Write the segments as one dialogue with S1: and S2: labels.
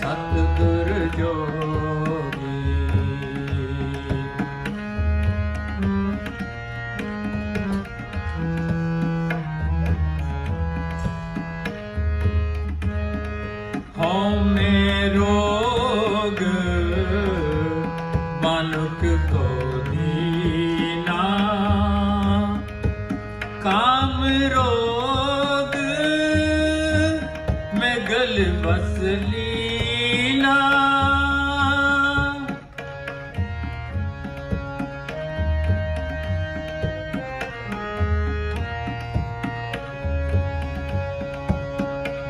S1: ਸਤਿਗੁਰ ਜੋਗੀ। ਮੇ ਰੋਗ ਮਨੁਖ ਕੋ ਦੀਨਾ ਕਾਮ ਰੋਗ ਮੈਂ ਗਲ ਬਸ ਲੀਨਾ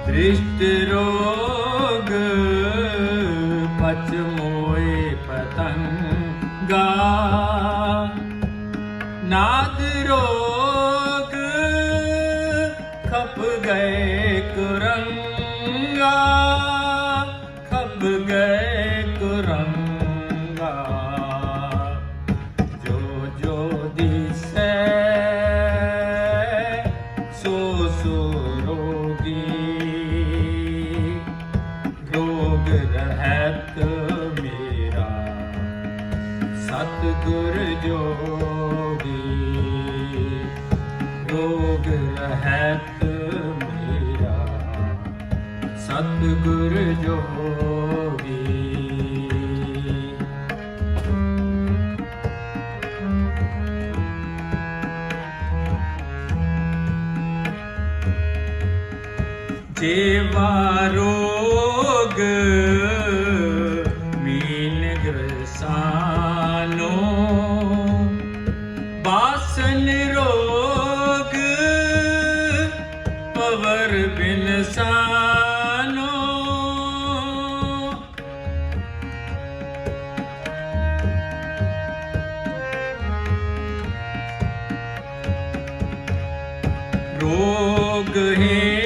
S1: ਦ੍ਰਿਸ਼ਟ ਰੋਗ ਪਚ ਮੋਏ ਪਤੰਗਾ। ਨਾਦ ਰੋਗ ਖਪ ਗਏ ਕੁਰੰਗਾ। ਰੋਗੀ ਰੋਗ ਰਹਿਤ ਮੇਰਾ ਸਤਿਗੁਰ ਜੋਗੀ। ਰੋਗ ਰਹਿਤ ਮੇਰਾ ਸਤਿਗੁਰ ਜੋਗੀ। ਜੇਵਾ ਰੋਗ ਮੀਨ ਗ੍ਰਸਾਨੋ ਬਾਸਨ ਰੋਗ ਪਵਰ ਬਿਨਸਾਨੋ ਰੋਗ ਹੇਤ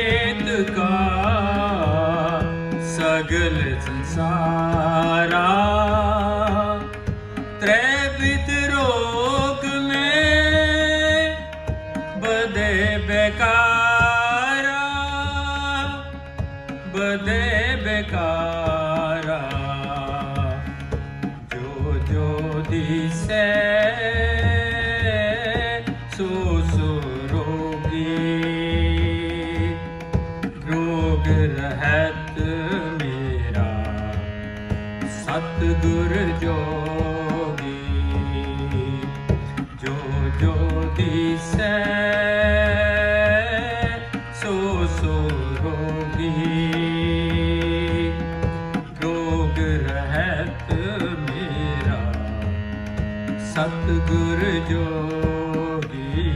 S1: ਸਤਿਗੁਰ ਜੋਗੀ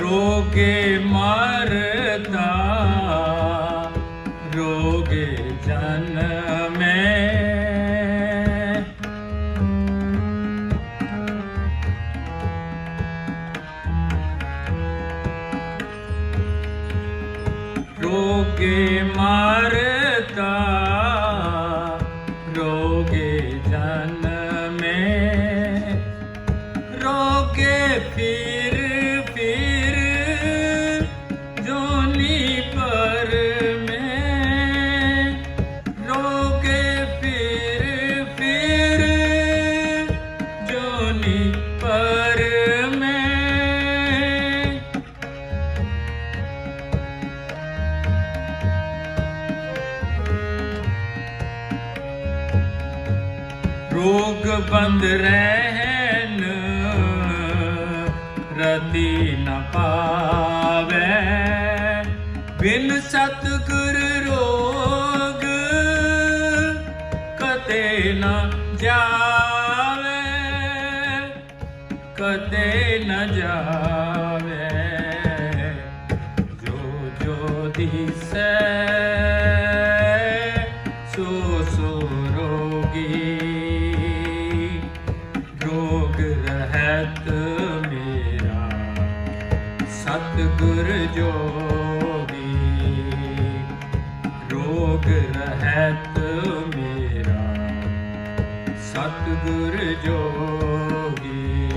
S1: ਰੋਗੇ ਮਰਦਾ ਰੋਗੇ ਮਰਦਾ, ਰੋਗੇ ਜਨਮੈ ਰੋਗੇ ਫਿਰ ਫਿਰ ਜੋਨੀ ਪਰ ਮੈਂ। ਰੋਗੇ ਫਿਰ ਫਿਰ ਜੋਨੀ ਪਰ ਬੰਦ ਰਹਿਨ ਰਤੀ ਨ ਪਾਵੇ। ਬਿਨ ਸਤਿਗੁਰ ਰੋਗ ਕਤੇ ਨ ਜਾਵੇ ਕਤੇ ਨ ਜਾਵੇ। ਸਤਿਗੁਰ ਜੋਗੀ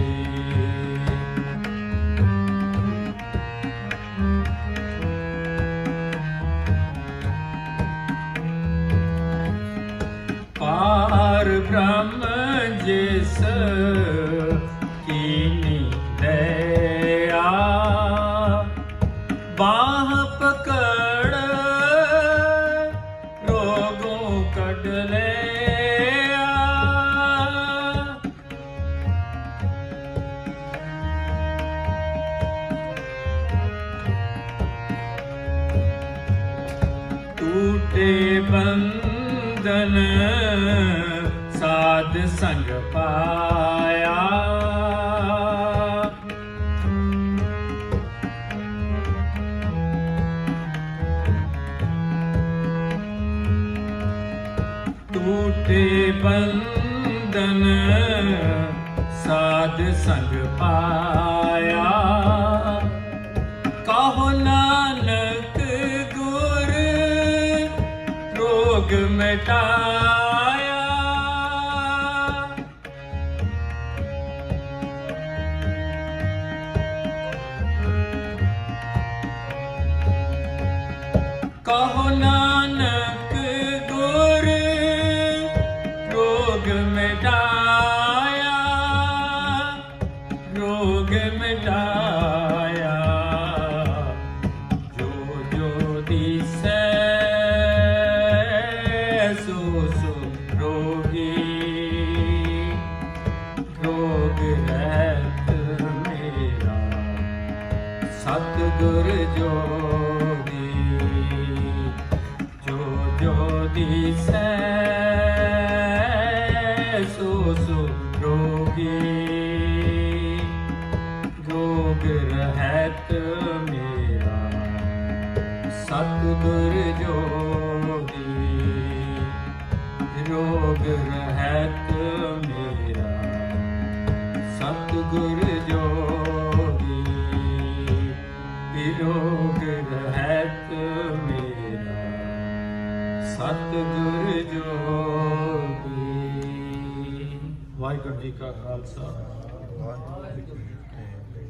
S1: ਪਾਰ ਪਕੜ ਰੋਗੋਂ ਕੱਢ ਲੈ। ਬੰਧਨ ਸਾਧ ਸੰਗ ਪਾਇਆ। ਟੂਟੇ ਬੰਧਨ ਸਾਧ ਸੰਗ ਪਾਇਆ। ਰੋਗ ਮਿਟਾਇਆ। ਕਹੋ ਨਾਨਕ ਗੁਰ ਰੋਗ ਮਿਟਾਇਆ। ਰੋਗ ਮਿਟਾਇਆ। ਜੋ ਜੋ ਦਿਸੈ ਸਤਿਗੁਰ ਜੋਗੀ ਰੋਗ ਰਹਿਤ ਵਿਰੋਗ ਰਹਿਤ ਮੇਰਾ ਸਤਿਗੁਰ ਜੋਗੀ। ਵਾਹਿਗੁਰੂ ਜੀ ਕਾ ਖਾਲਸਾ। ਵਾਹਿਗੁਰੂ ਜੀ